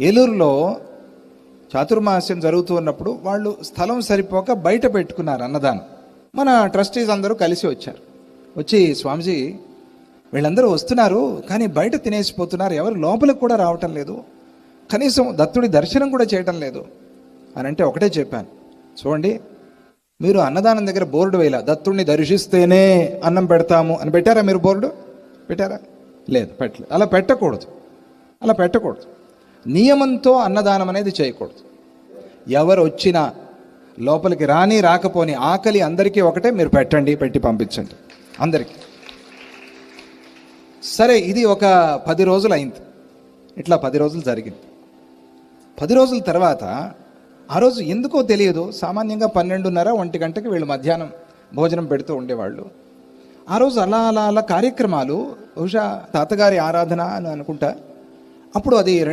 ఏలూరులో చాతుర్మాస్యం జరుగుతూ ఉన్నప్పుడు వాళ్ళు స్థలం సరిపోక బయట పెట్టుకున్నారు అన్నదానం. మన ట్రస్టీస్ అందరూ కలిసి వచ్చారు. వచ్చి స్వామిజీ వీళ్ళందరూ వస్తున్నారు కానీ బయట తినేసిపోతున్నారు. ఎవరు లోపలికి కూడా రావటం లేదు. కనీసం దత్తుడి దర్శనం కూడా చేయటం లేదు అని అంటే ఒకటే చెప్పాను. చూడండి మీరు అన్నదానం దగ్గర బోర్డు వేయాల. దత్తుడిని దర్శిస్తేనే అన్నం పెడతాము అని పెట్టారా మీరు బోర్డు? పెట్టారా? లేదు పెట్టలేదు. అలా పెట్టకూడదు. అలా పెట్టకూడదు. నియమంతో అన్నదానం అనేది చేయకూడదు. ఎవరు వచ్చినా లోపలికి రాని రాకపోని ఆకలి అందరికీ ఒకటే మీరు పెట్టండి పెట్టి పంపించండి. అందరికీ. సరే ఇది ఒక పది రోజులు అయింది ఇట్లా పది రోజులు జరిగింది. పది రోజుల తర్వాత ఆ రోజు ఎందుకో తెలియదు. సామాన్యంగా పన్నెండున్నర ఒంటి గంటకి వీళ్ళు మధ్యాహ్నం భోజనం పెడుతూ ఉండేవాళ్ళు. ఆ రోజు అలా అలా అలా కార్యక్రమాలు బహుశా తాతగారి ఆరాధన అని అనుకుంటా. అప్పుడు అది రెండు